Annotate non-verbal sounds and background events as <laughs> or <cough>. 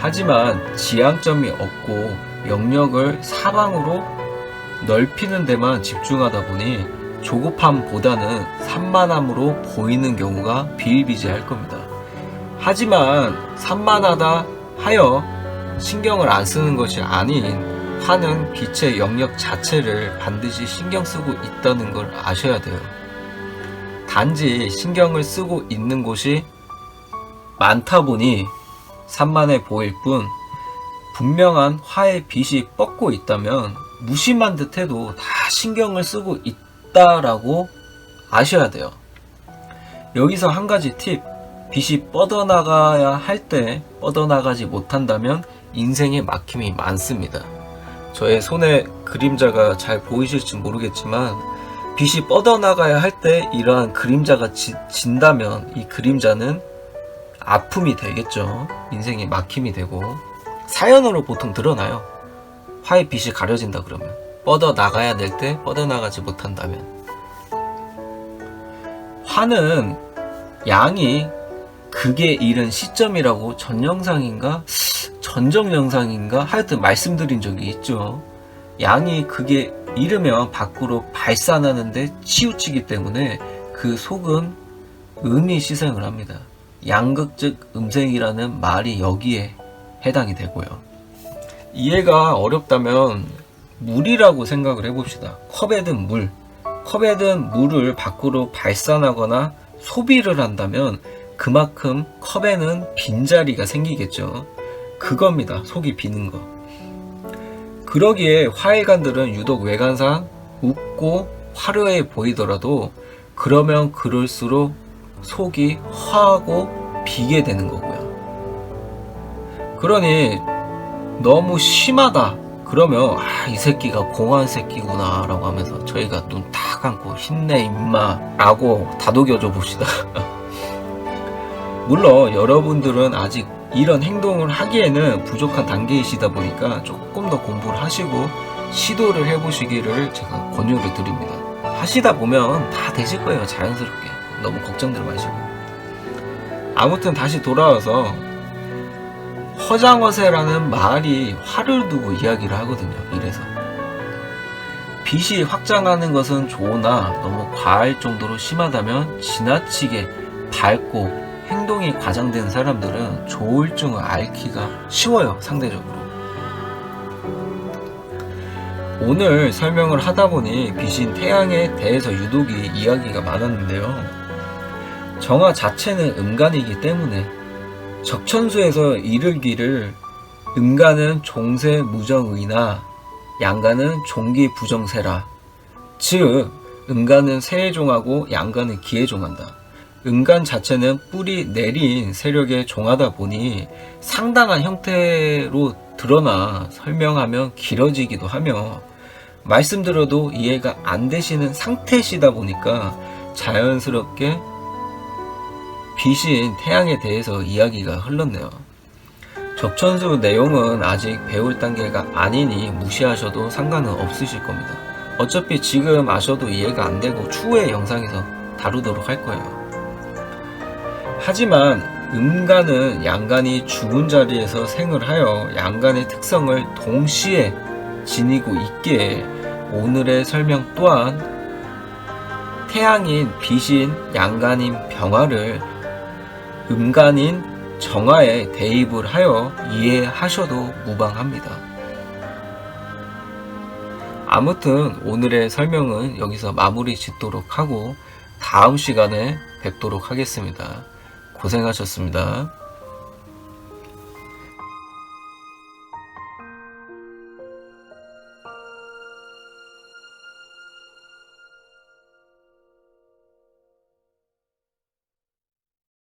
하지만 지향점이 없고 영역을 사방으로 넓히는 데만 집중하다 보니 조급함보다는 산만함으로 보이는 경우가 비일비재할 겁니다. 하지만 산만하다 하여 신경을 안 쓰는 것이 아닌 화는 빛의 영역 자체를 반드시 신경 쓰고 있다는 걸 아셔야 돼요. 단지 신경을 쓰고 있는 곳이 많다 보니 산만해 보일 뿐 분명한 화의 빛이 뻗고 있다면 무심한 듯 해도 다 신경을 쓰고 있다라고 아셔야 돼요. 여기서 한 가지 팁. 빛이 뻗어나가야 할 때 뻗어나가지 못한다면 인생에 막힘이 많습니다. 저의 손에 그림자가 잘 보이실지 모르겠지만 빛이 뻗어나가야 할 때 이러한 그림자가 지- 진다면 이 그림자는 아픔이 되겠죠. 인생에 막힘이 되고 사연으로 보통 드러나요. 화의 빛이 가려진다 그러면 뻗어 나가야 될 때 뻗어 나가지 못한다면 화는 양이 극에 이른 시점이라고 전 영상인가 전정 영상인가 하여튼 말씀드린 적이 있죠. 양이 극에 이르면 밖으로 발산하는데 치우치기 때문에 그 속은 음이 시생을 합니다. 양극즉 음생이라는 말이 여기에 해당이 되고요. 이해가 어렵다면 물이라고 생각을 해봅시다. 컵에 든 물. 컵에 든 물을 밖으로 발산하거나 소비를 한다면 그만큼 컵에는 빈자리가 생기겠죠. 그겁니다. 속이 비는 거. 그러기에 화일관들은 유독 외관상 웃고 화려해 보이더라도 그러면 그럴수록 속이 화하고 비게 되는 거고요. 그러니 너무 심하다. 그러면 아, 이 새끼가 공한 새끼구나 라고 하면서 저희가 눈딱 감고 힘내 임마 라고 다독여줘 봅시다. <laughs> 물론 여러분들은 아직 이런 행동을 하기에는 부족한 단계이시다 보니까 조금 더 공부를 하시고 시도를 해보시기를 제가 권유를 드립니다. 하시다 보면 다 되실 거예요. 자연스럽게. 너무 걱정들 마시고. 아무튼 다시 돌아와서 허장허세라는 말이 화를 두고 이야기를 하거든요. 이래서. 빛이 확장하는 것은 좋으나 너무 과할 정도로 심하다면 지나치게 밝고 행동이 과장된 사람들은 조울증을 앓기가 쉬워요, 상대적으로. 오늘 설명을 하다 보니 빛인 태양에 대해서 유독이 이야기가 많았는데요. 정화 자체는 음간이기 때문에 적천수에서 이르기를 음간은 종세 무정의나 양간은 종기 부정세라. 즉, 음간은 새에 종하고 양간은 기에 종한다. 음간 자체는 뿌리 내린 세력에 종하다 보니 상당한 형태로 드러나 설명하면 길어지기도 하며 말씀드려도 이해가 안 되시는 상태시다 보니까 자연스럽게 빛인 태양에 대해서 이야기가 흘렀네요. 적천수 내용은 아직 배울 단계가 아니니 무시하셔도 상관은 없으실 겁니다. 어차피 지금 아셔도 이해가 안 되고 추후의 영상에서 다루도록 할 거예요. 하지만 음간은 양간이 죽은 자리에서 생을 하여 양간의 특성을 동시에 지니고 있기에 오늘의 설명 또한 태양인 빛인 양간인 병화를 음간인 정화에 대입을 하여 이해하셔도 무방합니다. 아무튼 오늘의 설명은 여기서 마무리 짓도록 하고 다음 시간에 뵙도록 하겠습니다. 고생하셨습니다.